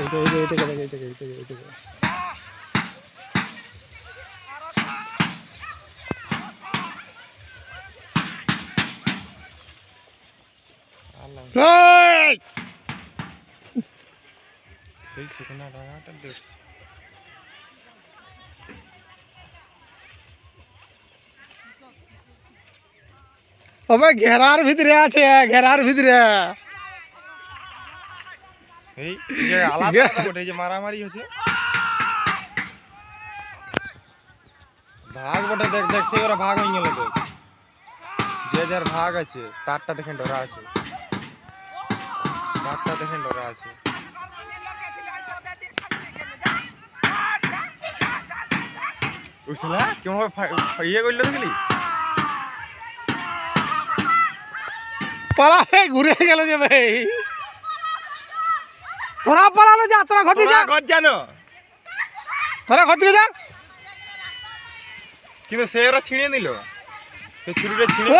এটাকে দেখ এটাকে এটাকে এটাকে এই! সেই শুকনা ডাঙাটা দেখ ওবে ঘেরার ভিতরে আছে ঘেরার ভিতরে এই যে আলাদা আলাদা বটে এই যে মারামারি হচ্ছে। ভাগ বটে দেখ দেখ ওরা ভাগ হয়ে গেল দেখ যে যার ভাগ আছে তারটা দেখেন ডরা আছে। তারটা দেখেন ডরা আছে। বুঝলা? কেমন ইয়ে করল দেখলি? পালা ঘুরে গেল যে ভাই। তোরা পালানো যা তোরা ঘটি যা। ঘর জানো তোরা ঘটি যা। কিন্তু সে ওরা ছিঁড়ে নিল। ছুরিটা ছিঁড়ে!